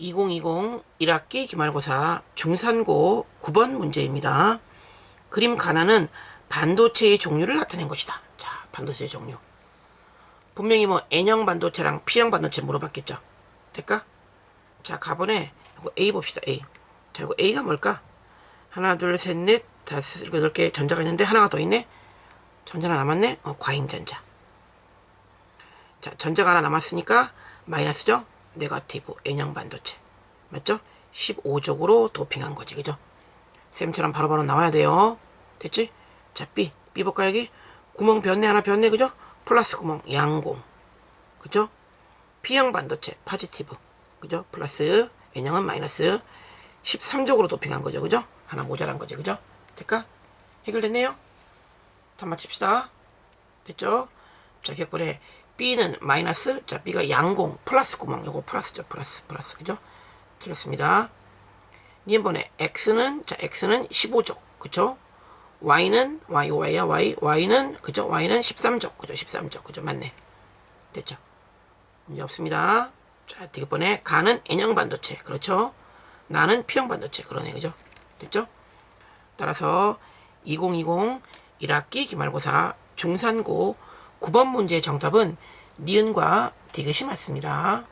2020 1학기 기말고사 중산고 9번 문제입니다. 그림 가나는 반도체의 종류를 나타낸 것이다. 자, 반도체의 종류. 분명히 뭐 N형 반도체랑 P형 반도체 물어봤겠죠. 될까? 자, 가번에 이거 A 봅시다. A. 자, 이거 A가 뭘까? 하나, 둘, 셋, 넷, 다섯, 일곱, 여덟 개 전자가 있는데 하나가 더 있네. 전자가 남았네. 어, 과잉 전자. 자, 전자가 하나 남았으니까 마이너스죠? 네거티브 N형 반도체. 맞죠? 15족으로 도핑한 거지. 그죠? 쌤처럼 바로바로 나와야 돼요. 됐지? 자, B. B 볼까 여기? 구멍 변네 하나 변네 그죠? 플러스 구멍 양공. 그죠? P형 반도체 파지티브. 그죠? 플러스 N형은 마이너스 13족으로 도핑한 거죠. 그죠? 하나 모자란 거지. 그죠? 될까? 해결됐네요. 다 맞춥시다. 됐죠? 자, 객번에 B는 마이너스, 자, B가 양공, 플러스 구멍, 요거 플러스죠, 플러스, 플러스, 그죠? 틀렸습니다. 니번에 X는, 자, X는 15족, 그죠? Y는, Y, Y야, Y, Y는, 그죠? Y는 13족, 그죠? 13족, 그죠? 맞네. 됐죠? 문제 없습니다. 자, 뒤번에 가는 N형 반도체, 그렇죠? 나는 P형 반도체, 그러네, 그죠? 됐죠? 따라서 2020 1학기 기말고사 중산고 9번 문제의 정답은 니은과 디귿이 맞습니다.